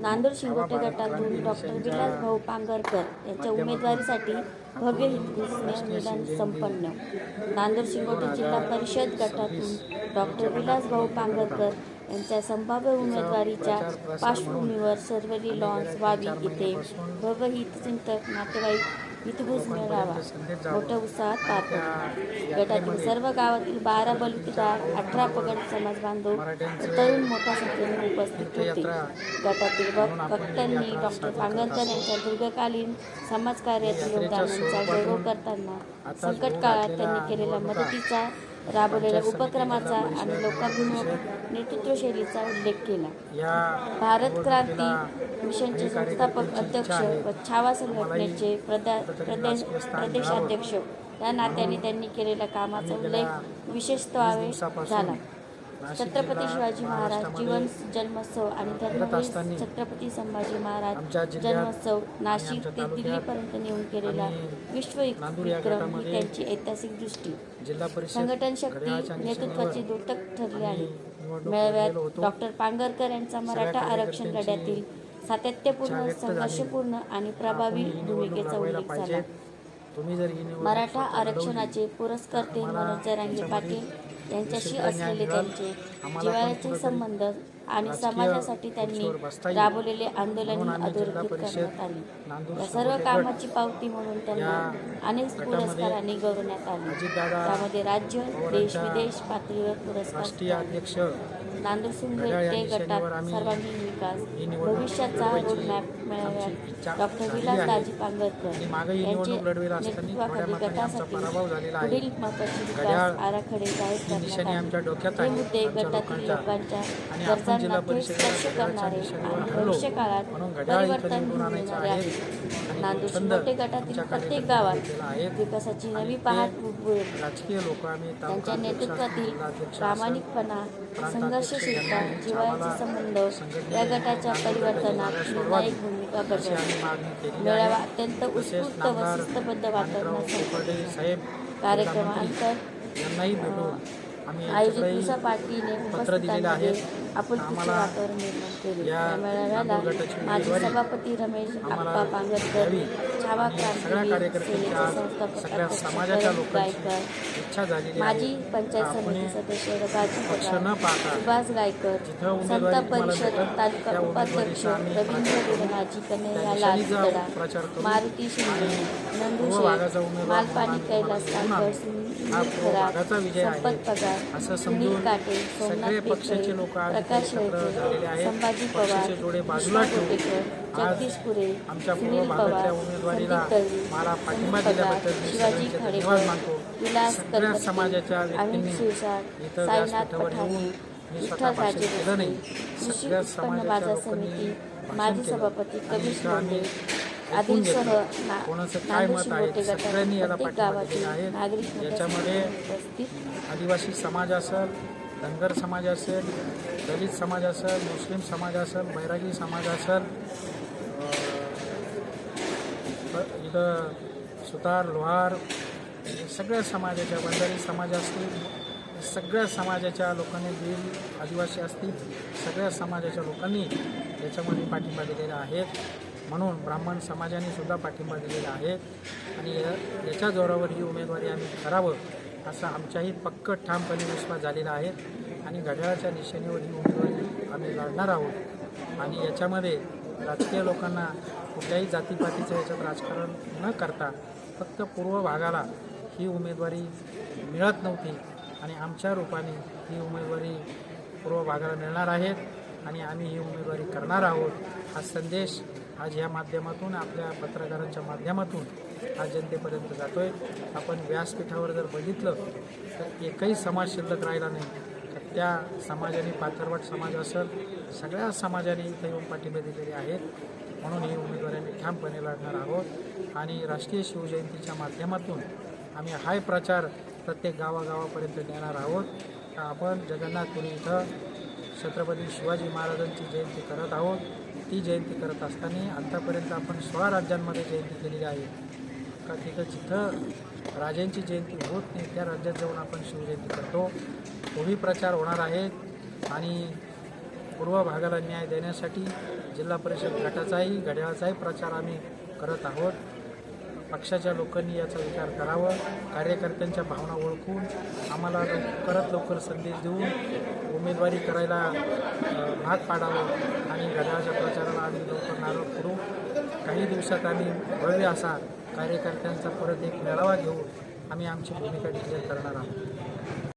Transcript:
नांदूर शिंगोटे गटातून डॉक्टर विलासभाऊ पांगरकर यांच्या उमेदवारीसाठी भव्य हितघुसण्या निदान संपन्न. नांदूर शिंगोटे जिल्हा परिषद गटातून डॉक्टर विलासभाऊ पांगरकर यांच्या संभाव्य उमेदवारीच्या पार्श्वभूमीवर सर्वरी लॉन्स वावी इथे भव्य हितचिंतक नातेवाईक हितगुज मेळावा मोठ्या उत्साहात पार पडला गटातील सर्व गावातील बारा बलुतेदार अठरा पगड समाज बांधव तरुण मोठ्या संख्येने उपस्थित होते. गटातील भक- भक्तांनी डॉक्टर पांगरकर यांच्या दीर्घकालीन समाजकार्यातील योगदानांचा गौरव करताना संकट काळात त्यांनी केलेल्या मदतीचा राबवलेल्या उपक्रमाचा आणि लोकाभिमुख नेतृत्वशैलीचा उल्लेख केला. भारत क्रांती मिशनचे संस्थापक अध्यक्ष व छावा संघटनेचे प्रदा प्रदेश प्रदेशाध्यक्ष. या नात्याने त्यांनी केलेल्या कामाचा उल्लेख विशेषत्वावे झाला. छत्रपती शिवाजी महाराज जीवन जन्मोत्सव आणि धर्मवीर छत्रपती संभाजी महाराज जन्मोत्सव नाशिक ते दिल्लीपर्यंत नेऊन केलेला विश्व विक्रम ही त्यांची ऐतिहासिक दृष्टी. संघटन शक्ती नेतृत्वाची द्योतक ठरले आहे. मेळाव्यात डॉक्टर पांगरकर यांचा मराठा आरक्षण लढ्यातील सातत्यपूर्ण संघर्षपूर्ण आणि प्रभावी भूमिकेचा उल्लेख झाला. मराठा आरक्षणाचे पुरस्कर्ते मनोज जरांगे पाटील यांच्याशी असलेले त्यांचे जिव्हाळ्याचे संबंध आणि समाजासाठी त्यांनी राबवलेले आंदोलन अधोरेखित करण्यात आले. या सर्व कामाची पावती म्हणून त्यांना अनेक पुरस्कारांनी गौरवण्यात आले. त्यामध्ये राज्य देश विदेश पातळीवर पुरस्कार नांदूर सिंधुदुर्ग गटात सर्वांगीण विकास भविष्याचा रोडमॅप मेळाव्यात डॉक्टर विलास दाजी पांगरकर यांचे नेतृत्वाखाली गटासाठी पुढील महत्त्वाचे विकास आराखडे जाहीर करण्यात आले. हे मुद्दे गटातील लोकांच्या लोकांच्या परिषदेच्या स्पर्श करणारे आणि हरलो. भविष्य काळात म्हणून घड्याळ इथं परिवर्तन घडून येणारे आहे. आहे आणि नांदूर तो छंद शिंगोटे गटातील प्रत्येक गावात. विकासाची नवी पहाट त्यांच्या नेतृत्वातील प्रामाणिकपणा संघर्षशीलता आम्हाला संबंध या गटाच्या परिवर्तनात निर्णायक भूमिका बजावली मेळावा अत्यंत उत्स्फूर्त व शिस्तबद्ध माणिकराव वातावरणात आयोजित दिलेलं आहे उपस्थितांमध्ये आपुलकीचे आम्हाला वातावरण निर्माण केले या मेळाव्याला माजी सभापती रमेश आप्पा पांगरकर. छावा समाजाच्या गायकर इच्छा झालेली माजी पंचायत समिती सदस्य राजू पगार सुभाष गायकर संत परिषद तालुका उपाध्यक्ष रवींद्र कन्हैया लाल करू. मारुती शिंदे नंदू मालपाणी कैलास आहे. संपत पगार सुनील काटे सोमनाथ प्रकाश. संभाजी पवार कोटेकर जगदीश पूर्व सुनील पवार संदीप तळवी पगार शिवाजी खाडेकर विलास कलकत्ते अमित शिरसाट साईनाथ पठाणे विठ्ठल राजे कृषी उत्पन्न बाजार समिती माजी. सभापती आदींसह गटातील प्रत्येक गावातील नागरिक याच्यामध्ये आदिवासी समाज असेल धनगर समाज असेल दलित समाज असेल मुस्लिम समाज असेल बैरागी समाज असेल इथं सुतार लोहार हे सगळ्या समाजाच्या बंजारी समाज असतील सगळ्या समाजाच्या लोकांनी बील आदिवासी असतील सगळ्या समाजाच्या लोकांनी याच्यामध्ये पाठिंबा दिलेला आहे. म्हणून ब्राह्मण समाजाने सुद्धा पाठिंबा दिलेला आहे. आणि याच्या जोरावर ही उमेदवारी आम्ही करावं असा आमच्याही पक्क ठामपणे विश्वास झालेला आहे. आणि घड्याळाच्या दिशेनेवर ही उमेदवारी आम्ही लढणार आहोत. आणि याच्यामध्ये राजकीय लोकांना कुठल्याही जातीपातीचं याच्यात राजकारण न करता फक्त पूर्व भागाला ही उमेदवारी मिळत नव्हती आणि आमच्या रूपाने ही उमेदवारी पूर्व भागाला मिळणार आहेत आणि आम्ही ही उमेदवारी करणार आहोत. हा संदेश आज या माध्यमातून आपल्या पत्रकारांच्या माध्यमातून आज जनतेपर्यंत जातोय. आपण व्यासपीठावर जर बघितलं तर एकही समाज शिल्लक राहिला नाही. तर त्या समाजाने पाथरवाट समाज असेल सगळ्या समाजाने इथं येऊन पाठिंबे दिलेले आहेत. म्हणून ही उमेदवारी आम्ही ठामपणे लढणार आहोत. आणि राष्ट्रीय शिवजयंतीच्या माध्यमातून आम्ही हाय प्रचार प्रत्येक गावागावापर्यंत नेणार आहोत. आपण जगन्नाथपुरी इथं छत्रपती शिवाजी महाराजांची जयंती करत आहोत. ती जयंती करत असताना आत्तापर्यंत आपण सोळा राज्यांमध्ये जयंती केलेली आहे. का तिथं जिथं राजांची जयंती होत नाही त्या राज्यात जाऊन आपण शिवजयंती करतो. तोही प्रचार होणार आहे. आणि पूर्व भागाला न्याय देण्यासाठी जिल्हा परिषद गटाचाही घड्याळाचाही प्रचार आम्ही करत आहोत. पक्षाच्या लोकांनी याचा विचार करावा. कार्यकर्त्यांच्या भावना ओळखून आम्हाला लवकरात लवकर संदेश देऊन उमेदवारी करायला भाग पाडावं आणि घड्याळाच्या प्रचाराला आम्ही लवकर नारळ करू काही दिवसात आम्ही भव्य असा कार्यकर्त्यांचा परत एक मेळावा घेऊन आम्ही आमची भूमिका डिक्लेअर करणार आहोत.